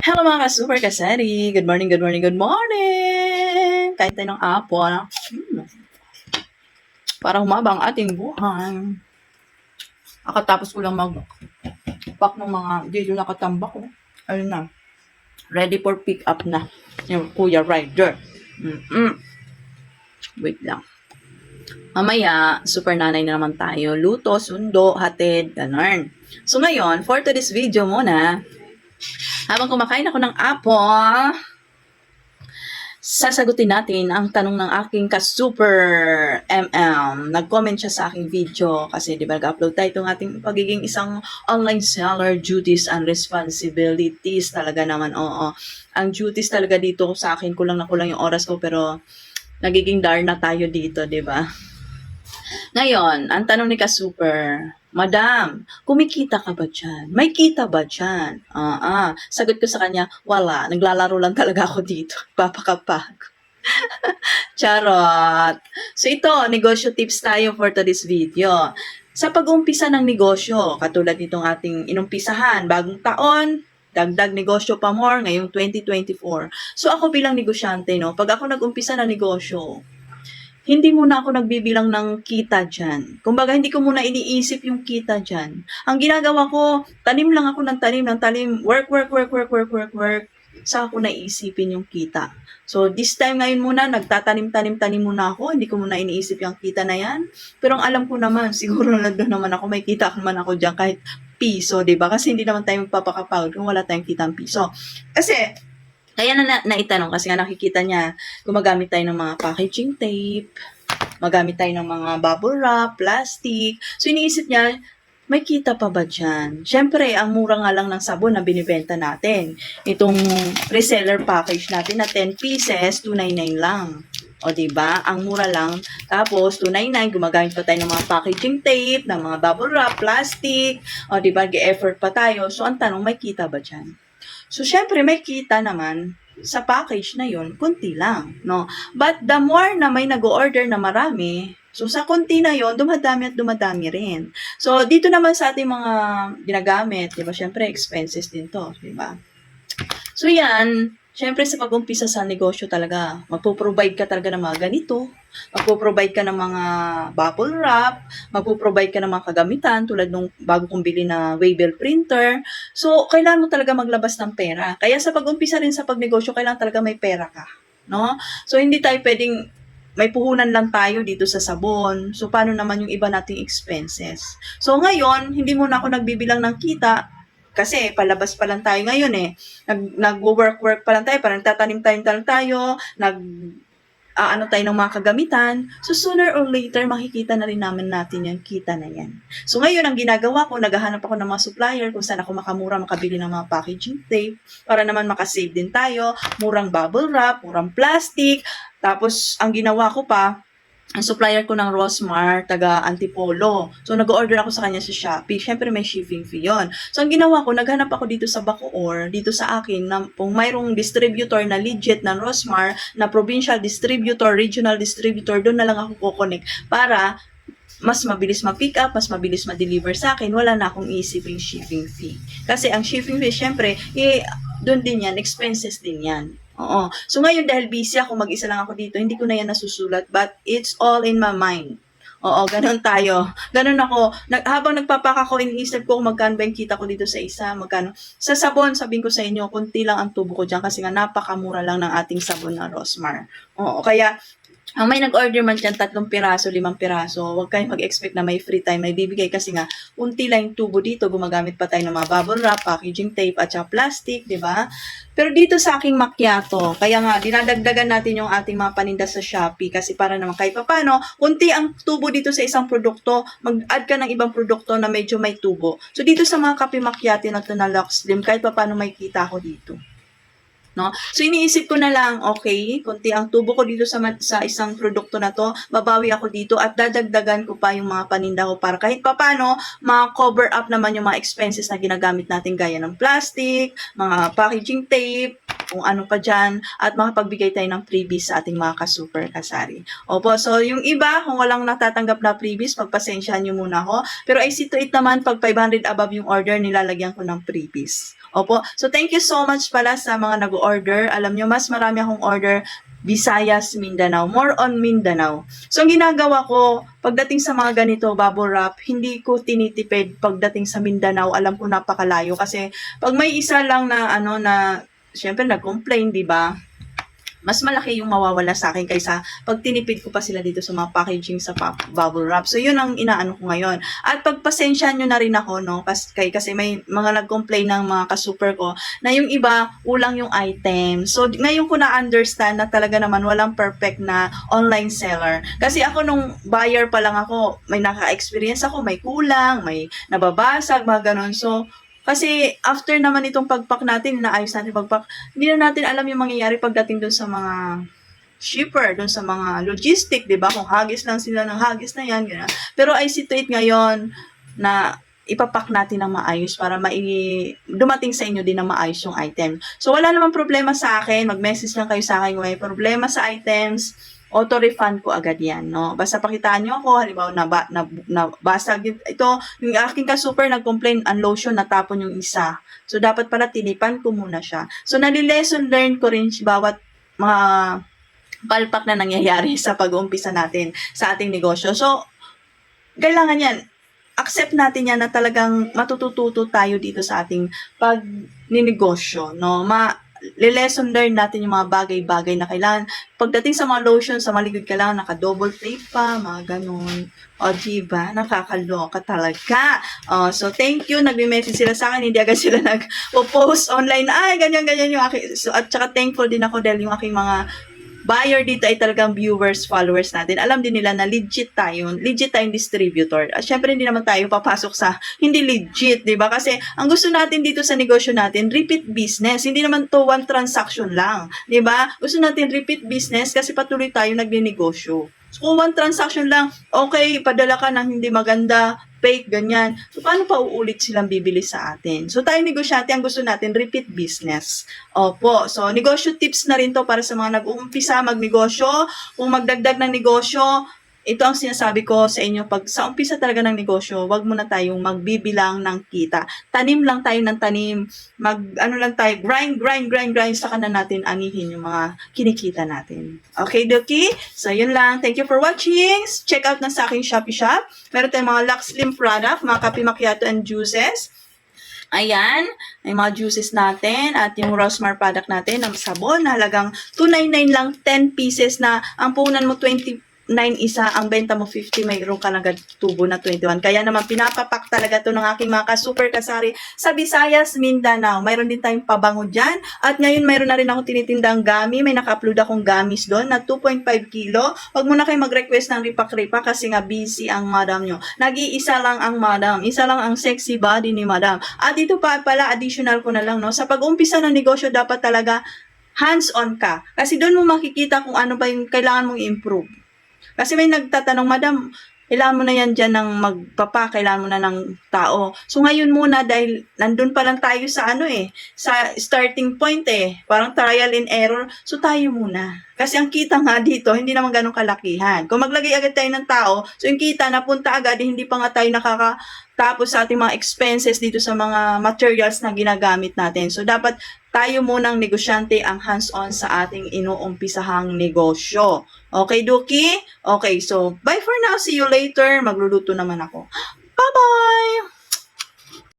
Hello mga ka-super kasari! Good morning, good morning, good morning! Kahit tayo ng apo, ano? Hmm. Para humaba ang ating buhay. Akatapos ko lang mag-pack ng mga dito nakatambak ko. Ayun na. Ready for pick up na. Yung kuya rider. Mm-mm. Wait lang. Mamaya, super nanay na naman tayo. Luto, sundo, hatid, ganun. So ngayon, for today's video muna, habang kumakain ako ng apple, sasagutin natin ang tanong ng aking ka-super MM. Nag-comment siya sa aking video kasi di ba nag-upload tayo itong ating pagiging isang online seller, duties and responsibilities talaga naman, oo. Ang duties talaga dito sa akin, kulang na kulang yung oras ko pero nagiging dar na tayo dito, di ba? Ngayon, ang tanong ni ka-super, Madam, kumikita ka ba dyan? May kita ba dyan? Ah, ah. Sagot ko sa kanya, wala. Naglalaro lang talaga ako dito. Papakapag. Charot. So ito, negosyo tips tayo for today's video. Sa pag-umpisa ng negosyo, katulad nitong ating inumpisahan, bagong taon, dagdag negosyo pa more ngayong 2024. So ako bilang negosyante, no, pag ako nag-umpisa ng negosyo, hindi muna ako nagbibilang ng kita dyan. Kumbaga, hindi ko muna iniisip yung kita dyan. Ang ginagawa ko, tanim lang ako ng tanim ng tanim, work, work, work, work, work, work, work, sa ako naisipin yung kita. So, this time ngayon muna, nagtatanim-tanim-tanim muna ako. Hindi ko muna iniisip yung kita na yan. Pero ang alam ko naman, siguro na doon naman ako, may kita naman ako dyan kahit piso, di ba? Kasi hindi naman tayo magpapakapagod kung wala tayong kitang piso. Kasi, kaya na, na naitanong kasi nga nakikita niya, gumagamit tayo ng mga packaging tape, magamit tayo ng mga bubble wrap, plastic. So iniisip niya, may kita pa ba dyan? Siyempre, ang mura nga lang ng sabon na binibenta natin. Itong reseller package natin na 10 pieces, 299 lang. O, ba? Ang mura lang. Tapos, 299, gumagamit pa tayo ng mga packaging tape, ng mga bubble wrap, plastic. O, ba? Ge-effort pa tayo. So, ang tanong, may kita ba dyan? So, syempre, may kita naman sa package na yon kunti lang, no? But the more na may nag-order na marami, so sa kunti na yon dumadami at dumadami rin. So, dito naman sa ating mga ginagamit, di ba, syempre, expenses din to, di ba? So, yan, syempre, sa pag-umpisa sa negosyo talaga, magpo-provide ka talaga ng mga ganito, magpo-provide ka ng mga bubble wrap, magpo-provide ka ng mga kagamitan tulad nung bago kong bili na Waybill printer. So, kailangan mo talaga maglabas ng pera. Kaya sa pag-umpisa rin sa pagnegosyo, kailangan talaga may pera ka. No? So, hindi tayo pwedeng may puhunan lang tayo dito sa sabon. So, paano naman yung iba nating expenses? So, ngayon, hindi muna ako nagbibilang ng kita kasi palabas pa lang tayo ngayon eh. Nag, nag-work-work pa lang tayo, parang tatanim-tanim lang tayo, nag ah, ano tayo ng mga kagamitan. So, sooner or later, makikita na rin namin natin yung kita na yan. So, ngayon, ang ginagawa ko, naghahanap ako ng mga supplier kung saan ako makamura makabili ng mga packaging tape para naman makasave din tayo. Murang bubble wrap, murang plastic. Tapos, ang ginawa ko pa, ang supplier ko ng Rosmar, taga Antipolo. So, nag-order ako sa kanya sa Shopee. Siyempre, may shipping fee yon. So, ang ginawa ko, naghanap ako dito sa Bacoor, dito sa akin, na kung mayroong distributor na legit ng Rosmar, na provincial distributor, regional distributor, doon na lang ako kukonek para mas mabilis ma-pick up, mas mabilis ma-deliver sa akin, wala na akong isiping shipping fee. Kasi ang shipping fee, syempre, eh, doon din yan, expenses din yan. Oo. So ngayon dahil busy ako, mag-isa lang ako dito, hindi ko na yan nasusulat, but it's all in my mind. Oo, ganun tayo. Ganun ako. Nag, habang nagpapaka ko, iniisip ko kung magkano ba yung kita ko dito sa isa, magkano. Sa sabon, sabihin ko sa inyo, kunti lang ang tubo ko dyan kasi nga napakamura lang ng ating sabon na Rosmar. Oo, kaya ang may nag-order man dyan, tatlong piraso, limang piraso, huwag kayong mag-expect na may free time, may bibigay kasi nga, unti lang yung tubo dito, gumagamit pa tayo ng mga bubble wrap, packaging tape, at saka plastic, di ba? Pero dito sa aking macchiato, kaya nga, dinadagdagan natin yung ating mga paninda sa Shopee kasi para naman kahit pa paano, unti ang tubo dito sa isang produkto, mag-add ka ng ibang produkto na medyo may tubo. So dito sa mga kape macchiato na to na Lux Slim, kahit pa paano may kita ko dito. No? So iniisip ko na lang, okay, konti ang tubo ko dito sa sa isang produkto na to, babawi ako dito at dadagdagan ko pa yung mga paninda ko para kahit papano ma-cover up naman yung mga expenses na ginagamit natin gaya ng plastic, mga packaging tape, kung ano pa dyan at makapagbigay tayo ng freebies sa ating mga ka-super kasari. Opo, so yung iba, kung walang natatanggap na freebies, pagpasensyahan nyo muna ako. Pero I see to it naman, pag 500 above yung order, nilalagyan ko ng freebies. Opo, so thank you so much pala sa mga nag-order. Alam nyo, mas marami akong order Visayas, Mindanao. More on Mindanao. So, ang ginagawa ko, pagdating sa mga ganito, bubble wrap, hindi ko tinitipid pagdating sa Mindanao. Alam ko napakalayo kasi pag may isa lang na ano na, syempre nag-complain, di ba? mas malaki yung mawawala sa akin kaysa pag tinipid ko pa sila dito sa mga packaging sa pa- bubble wrap. So, yun ang inaano ko ngayon. At pagpasensya nyo na rin ako, no? Kasi, kasi may mga nag-complain ng mga kasuper ko na yung iba, ulang yung item. So, ngayon ko na-understand na talaga naman walang perfect na online seller. Kasi ako nung buyer pa lang ako, may naka-experience ako, may kulang, may nababasag, mga ganon. So, kasi after naman itong pagpak natin, inaayos natin pagpak, hindi na natin alam yung mangyayari pagdating dun sa mga shipper, dun sa mga logistic, di ba? Kung hagis lang sila ng hagis na yan, gano'n. Pero I see to it ngayon na ipapak natin ng maayos para mai dumating sa inyo din ng maayos yung item. So, wala namang problema sa akin. Mag-message lang kayo sa akin kung may problema sa items auto-refund ko agad yan, no? Basta pakitaan nyo ako, halimbawa, na, na, na basag ito, yung aking ka-super nag-complain, ang lotion, natapon yung isa. So, dapat pala tinipan ko muna siya. So, nalilesson learn ko rin bawat mga palpak na nangyayari sa pag-uumpisa natin sa ating negosyo. So, kailangan yan, accept natin yan na talagang matutututo tayo dito sa ating pag ninegosyo, no? Ma lesson learn natin yung mga bagay-bagay na kailangan. Pagdating sa mga lotion, sa maligod kailangan naka-double tape pa, mga ganun. O, diba? Nakakaloka talaga. O, so, thank you. Nagme-message sila sa akin. Hindi agad sila nag-post online. Ay, ganyan-ganyan yung aking. So, at saka thankful din ako dahil yung aking mga buyer dito ay talagang viewers, followers natin. Alam din nila na legit tayo, legit tayong distributor. At syempre hindi naman tayo papasok sa hindi legit, 'di ba? Kasi ang gusto natin dito sa negosyo natin, repeat business. Hindi naman to one transaction lang, 'di ba? Gusto natin repeat business kasi patuloy tayo nagnenegosyo. So kung one transaction lang, okay, padala ka ng hindi maganda, fake, ganyan. So, paano pa uulit silang bibili sa atin? So, tayo negosyante, ang gusto natin, repeat business. Opo. So, negosyo tips na rin to para sa mga nag-uumpisa magnegosyo. Kung magdagdag ng negosyo, ito ang sinasabi ko sa inyo, pag sa umpisa talaga ng negosyo, wag muna tayong magbibilang ng kita. Tanim lang tayo ng tanim, mag, ano lang tayo, grind, grind, grind, grind, saka na natin anihin yung mga kinikita natin. Okay, Doki? So, yun lang. Thank you for watching. Check out na sa aking Shopee Shop. Meron tayong mga Lux Slim product, mga kape macchiato and juices. Ayan, may mga juices natin at yung Rosmar product natin ng sabon na halagang 299 lang 10 pieces na ang punan mo 29 isa, ang benta mo 50, mayroon ka lang tubo na 21. Kaya naman pinapapak talaga to ng aking mga ka-super kasari sa Visayas, Mindanao. Mayroon din tayong pabango dyan. At ngayon mayroon na rin akong tinitindang gami. May naka-upload akong gamis doon na 2.5 kilo. Huwag muna kayo mag-request ng ripak-ripak kasi nga busy ang madam nyo. Nag-iisa lang ang madam. Isa lang ang sexy body ni madam. At ito pa pala, additional ko na lang, no? Sa pag-umpisa ng negosyo, dapat talaga hands-on ka. Kasi doon mo makikita kung ano ba yung kailangan mong improve. Kasi may nagtatanong, Madam, kailangan mo na yan dyan ng magpapa, kailangan mo na ng tao. So ngayon muna, dahil nandun pa lang tayo sa ano eh, sa starting point eh, parang trial and error, so tayo muna. Kasi ang kita nga dito, hindi naman ganun kalakihan. Kung maglagay agad tayo ng tao, so yung kita napunta agad, eh, hindi pa nga tayo nakakatapos sa ating mga expenses dito sa mga materials na ginagamit natin. So dapat tayo munang negosyante ang hands-on sa ating inuumpisahang negosyo. Okay, Duki? Okay, so bye for now. See you later. Magluluto naman ako. Bye-bye!